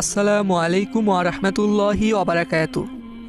আসসালামু আলাইকুম আরহামতুল্লাহি অবারাকায়াতু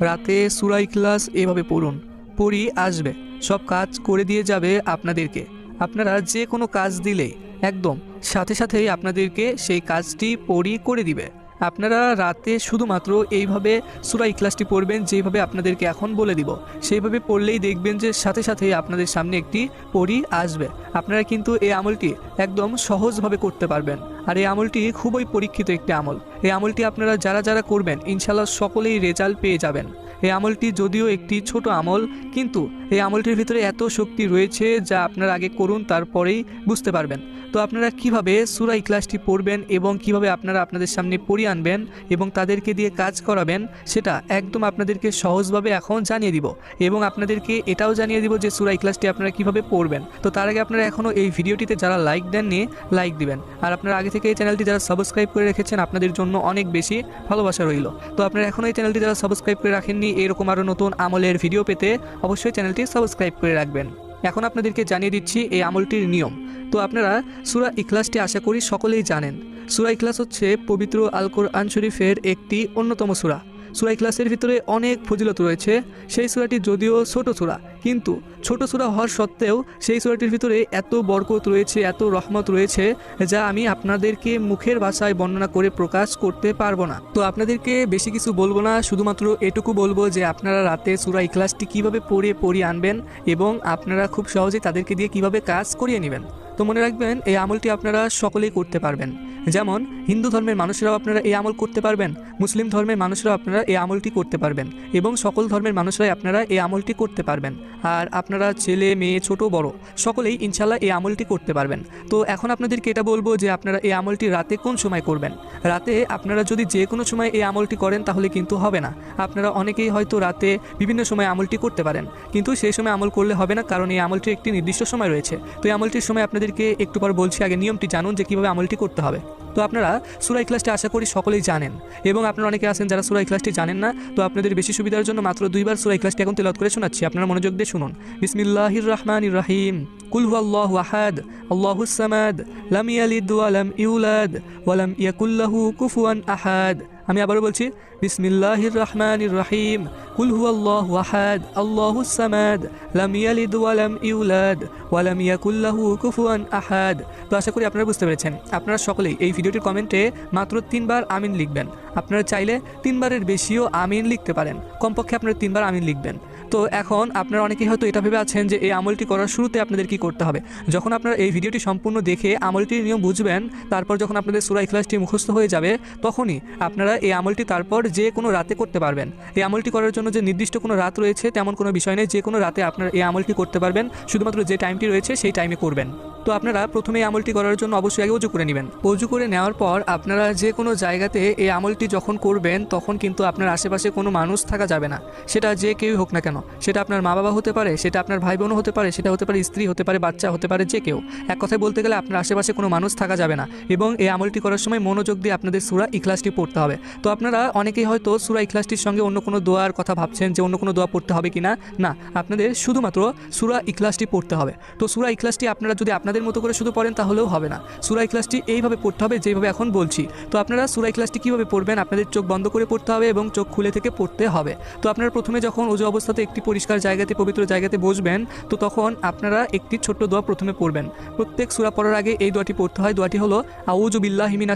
রাতে সুরা ক্লাস এভাবে পড়ুন। পড়ি আসবে। সব কাজ করে দিয়ে যাবে আপনাদেরকে। আপনারা যে কোনো কাজ দিলে, একদম সাথে সাথেই আপনাদেরকে সেই কাজটি পড়ি করে দিবে। আপনারা রাতে শুধুমাত্র এইভাবে সুরা ইখলাসটি পড়বেন যেভাবে আপনাদেরকে এখন বলে দিব। সেইভাবে পড়লেই দেখবেন যে সাথে সাথেই আপনাদের সামনে একটি পড়ি আসবে। আপনারা কিন্তু এই আমলটি একদম সহজভাবে করতে পারবেন। আর এই আমলটি খুবই পরীক্ষিত একটি আমল। এই আমলটি আপনারা যারা যারা করবেন ইনশাল্লাহ সকলেই রেজাল্ট পেয়ে যাবেন। এই আমলটি যদিও একটি ছোট আমল, কিন্তু এই আমলটির ভিতরে এত শক্তি রয়েছে যা আপনারা আগে করুন, তারপরেই বুঝতে পারবেন। তো আপনারা কীভাবে সুরা ইখলাসটি পড়বেন এবং কীভাবে আপনারা আপনাদের সামনে পড়িয়ে আনবেন এবং তাদেরকে দিয়ে কাজ করাবেন, সেটা একদম আপনাদেরকে সহজভাবে এখন জানিয়ে দিব। এবং আপনাদেরকে এটাও জানিয়ে দিব যে সুরা ইখলাসটি আপনারা কীভাবে পড়বেন। তো তার আগে আপনারা এখনও এই ভিডিওটিতে যারা লাইক দেননি লাইক দিবেন। আর আপনারা আগে থেকে এই চ্যানেলটি যারা সাবস্ক্রাইব করে রেখেছেন, আপনাদের জন্য অনেক বেশি ভালোবাসা রইল। তো আপনারা এখনও এই চ্যানেলটি যারা সাবস্ক্রাইব করে রাখেননি এরকম আরও নতুন আমলের ভিডিও পেতে অবশ্যই চ্যানেলটি সাবস্ক্রাইব করে রাখবেন। এখন আপনাদেরকে জানিয়ে দিচ্ছি এই আমলটির নিয়ম। তো আপনারা সুরা ইখলাসটি আশা করি সকলেই জানেন। সুরা ইখলাস হচ্ছে পবিত্র আলকোর কোরআন শরীফের একটি অন্যতম সুরা। সুরা ইখলাসের ভিতরে অনেক ফজিলত রয়েছে। সেই সুরাটি যদিও ছোট সুরা, কিন্তু ছোট সুরা হওয়ার সত্ত্বেও সেই সুরাটির ভিতরে এত বরকত রয়েছে, এত রহমত রয়েছে, যা আমি আপনাদেরকে মুখের ভাষায় বর্ণনা করে প্রকাশ করতে পারব না। তো আপনাদেরকে বেশি কিছু বলব না, শুধুমাত্র এটুকু বলব যে আপনারা রাতে সুরা ইখলাসটি কীভাবে পড়ে, পড়িয়ে আনবেন এবং আপনারা খুব সহজেই তাদেরকে দিয়ে কীভাবে কাজ করিয়ে নেবেন। তো মনে রাখবেন, এই আমলটি আপনারা সকলেই করতে পারবেন। যেমন হিন্দু ধর্মের মানুষরাও আপনারা এই আমল করতে পারবেন, মুসলিম ধর্মের মানুষরাও আপনারা এই আমলটি করতে পারবেন এবং সকল ধর্মের মানুষরাই আপনারা এই আমলটি করতে পারবেন। আর আপনারা ছেলে, মেয়ে, ছোট, বড়, সকলেই ইনশাল্লাহ এই আমলটি করতে পারবেন। তো এখন আপনাদেরকে এটা বলব যে আপনারা এই আমলটি রাতে কোন সময় করবেন? রাতে আপনারা যদি যে কোনো সময় এই আমলটি করেন তাহলে কিন্তু হবে না। আপনারা অনেকেই হয়তো রাতে বিভিন্ন সময় আমলটি করতে পারেন, কিন্তু সেই সময় আমল করলে হবে না কারণ এই আমলটির একটি নির্দিষ্ট সময় রয়েছে। তো এই আমলটির সময় আপনাদেরকে একটু পর বলছি, আগে নিয়মটি জানুন যে কীভাবে আমলটি করতে হবে। তো আপনারা সুরাই ক্লাসটি আশা করি সকলেই জানেন। এবং আপনারা অনেকে আছেন যারা সুরাই ক্লাসটি জানেন না, তো আপনাদের বেশি সুবিধার জন্য মাত্র দুইবার সুরাই ক্লাসটি এখন তেলত করে শোনাচ্ছি। আপনারা মনোযোগ দিয়ে শুনুন। বিসমিল্লাহির রহমান রাহিম। কুল আল্লাহ আহাদ আল্লাহ সামাদ, লাম ইয়ালিদ ওয়ালাম ইউলাদ ওয়ালাম ইয়াকুল্লাহু কুফুয়ান আহাদ। আমি আবারও বলছি বিসমিল্লাহির রহমানির রাহিম কুল আল্লাহ আহাদ, আল্লাহু সামাদ, লাম ইয়ালিদ ওয়া লাম ইউলাদ, ওয়া লাম ইয়াকুল্লাহু কুফুয়ান আহাদ। তো আশা করি আপনারা বুঝতে পেরেছেন। আপনারা সকলেই এই ভিডিওটির কমেন্টে মাত্র তিনবার আমিন লিখবেন। আপনারা চাইলে তিনবারের বেশিও আমিন লিখতে পারেন। কমপক্ষে আপনারা তিনবার আমিন লিখবেন। তো এখন আপনারা অনেকেই হয়তো এটা ভেবে আছেন যে এই আমলটি করার শুরুতে আপনাদের কি করতে হবে। যখন আপনারা এই ভিডিওটি সম্পূর্ণ দেখে আমলটির নিয়ম বুঝবেন, তারপর যখন আপনাদের সুরা ইখলাসটি মুখস্থ হয়ে যাবে, তখনই আপনারা এই আমলটি তারপর যে কোনো রাতে করতে পারবেন। এই আমলটি করার জন্য যে নির্দিষ্ট কোনো রাত রয়েছে, তেমন কোনো বিষয় নেই। যে কোনো রাতে আপনারা এই আমলটি করতে পারবেন। শুধুমাত্র যে টাইমটি রয়েছে, সেই টাইমে করবেন। তো আপনারা প্রথমে এই আমলটি করার জন্য অবশ্যই আগে উজু করে নেবেন। উজু করে নেওয়ার পর আপনারা যে কোনো জায়গাতে এই আমলটি যখন করবেন, তখন কিন্তু আপনার আশেপাশে কোনো মানুষ থাকা যাবে না। সেটা যে কেউই হোক না কেন। সেটা আপনার মা বাবা হতে পারে, সেটা আপনার ভাই বোনও হতে পারে, সেটা হতে পারে স্ত্রী হতে পারে, বাচ্চা হতে পারে, যে কেউ। এক কথায় বলতে গেলে আপনার আশেপাশে কোনো মানুষ থাকা যাবে না এবং এই আমলটি করার সময় মনোযোগ দিয়ে আপনাদের সুরা ইখলাসটি পড়তে হবে। তো আপনারা অনেকেই হয়তো সুরা ইখলাসটির সঙ্গে অন্য কোনো দোয়ার কথা ভাবছেন যে অন্য কোনো দোয়া পড়তে হবে কি না না, আপনাদের শুধুমাত্র সুরা ইখলাসটি পড়তে হবে। তো সুরা ইখলাসটি আপনারা যদি আপনাদের মতো করে শুধু পড়েন তাহলেও হবে না। সুরাই ক্লাসটি এইভাবে পড়তে হবে যেভাবে এখন বলছি। তো আপনারা সুরাই ক্লাসটি কীভাবে পড়বেন আপনাদের চোখ বন্ধ করে পড়তে হবে এবং চোখ খুলে থেকে পড়তে হবে। তো আপনারা প্রথমে যখন ওজু অবস্থাতে একটি পরিষ্কার জায়গাতে, পবিত্র জায়গাতে বসবেন, তো তখন আপনারা একটি ছোট্ট দোয়া প্রথমে পড়বেন। প্রত্যেক সুরা পড়ার আগে এই দোয়াটি পড়তে হয়। দোয়াটি হলো আউজু বিল্লাহ হিমিনা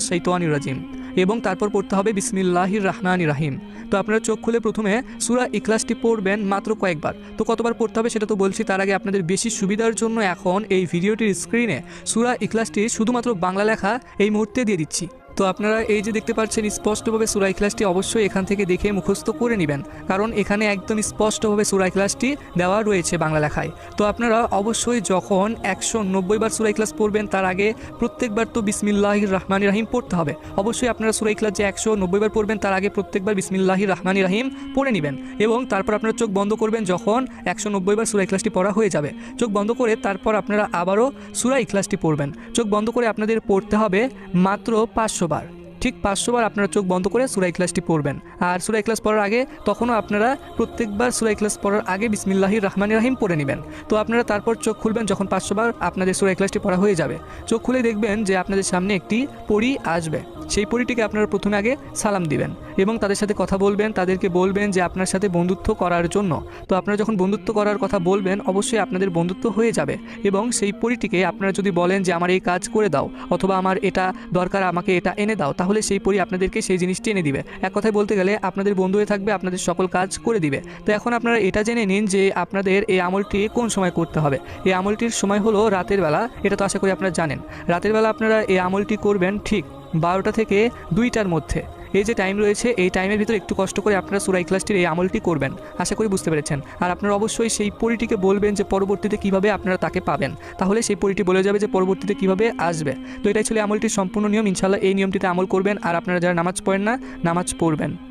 রাজিম। এবং তারপর পড়তে হবে বিসমিল্লাহির রাহমান রাহিম। তো আপনারা চোখ খুলে প্রথমে সুরা ইকলাসটি পড়বেন মাত্র কয়েকবার। তো কতবার পড়তে হবে সেটা তো বলছি, তার আগে আপনাদের বেশি সুবিধার জন্য এখন এই ভিডিওটির স্ক্রিনে সুরা ইকলাসটি শুধুমাত্র বাংলা লেখা এই মুহূর্তে দিয়ে দিচ্ছি। তো আপনারা এই যে দেখতে পাচ্ছেন, স্পষ্টভাবে সুরাই ক্লাসটি অবশ্যই এখান থেকে দেখে মুখস্থ করে নেবেন। কারণ এখানে একদম স্পষ্টভাবে সুরাই ক্লাসটি দেওয়া রয়েছে বাংলা লেখায়। তো আপনারা অবশ্যই যখন একশো নব্বই বার সুরাই ক্লাস পড়বেন, তার আগে প্রত্যেকবার তো বিসমিল্লাহ রহমান রাহিম পড়তে হবে। অবশ্যই আপনারা সুরাই ক্লাস যে একশো নব্বই বার পড়বেন, তার আগে প্রত্যেকবার বিসমিল্লাহ রহমান রাহিম পড়ে নেবেন এবং তারপর আপনারা চোখ বন্ধ করবেন যখন একশো নব্বই বার সুরাই ক্লাসটি পড়া হয়ে যাবে। চোখ বন্ধ করে তারপর আপনারা আবারও সুরাই ক্লাসটি পড়বেন। চোখ বন্ধ করে আপনাদের পড়তে হবে মাত্র পাঁচশো বার ঠিক পাঁচশোবার আপনারা চোখ বন্ধ করে সুরাই ক্লাসটি পড়বেন। আর সুরাই ক্লাস পড়ার আগে তখনও আপনারা প্রত্যেকবার সুরাই ক্লাস পড়ার আগে বিসমিল্লাহি রহমান রাহিম পড়ে নেবেন। তো আপনারা তারপর চোখ খুলবেন যখন পাঁচশোবার আপনাদের সুরাই ক্লাসটি পড়া হয়ে যাবে। চোখ খুলে দেখবেন যে আপনাদের সামনে একটি পরি আসবে। সেই পরিটিকে আপনারা প্রথমে আগে সালাম দিবেন এবং তাদের সাথে কথা বলবেন, তাদেরকে বলবেন যে আপনার সাথে বন্ধুত্ব করার জন্য। তো আপনারা যখন বন্ধুত্ব করার কথা বলবেন, অবশ্যই আপনাদের বন্ধুত্ব হয়ে যাবে এবং সেই পরিটিকে আপনারা যদি বলেন যে, আমার এই কাজ করে দাও অথবা আমার এটা দরকার, আমাকে এটা এনে দাও, তাহলে সেই পরি আপনাদেরকে সেই জিনিসটি এনে দিবে। এক কথায় বলতে গেলে আপনাদের বন্ধু হয়ে থাকবে, আপনাদের সকল কাজ করে দিবে। তো এখন আপনারা এটা জেনে নিন যে আপনাদের এই আমলটি কোন সময় করতে হবে। এই আমলটির সময় হলো রাতের বেলা, এটা তো আশা করি আপনারা জানেন। রাতের বেলা আপনারা এই আমলটি করবেন ঠিক বারোটা থেকে দুইটার মধ্যে। এই যে টাইম রয়েছে, এই টাইমের ভিতরে একটু কষ্ট করে আপনারা সুরাই ক্লাসটির এই আমলটি করবেন। আশা করি বুঝতে পেরেছেন। আর আপনারা অবশ্যই সেই পরিটিকে বলবেন যে পরবর্তীতে কীভাবে আপনারা তাকে পাবেন। তাহলে সেই পরিটি বলে যাবে যে পরবর্তীতে কীভাবে আসবে। তো এটাই ছিল আমলটির সম্পূর্ণ নিয়ম। ইনশাল্লাহ এই নিয়মটিতে আমল করবেন। আর আপনারা যারা নামাজ পড়েন না, নামাজ পড়বেন।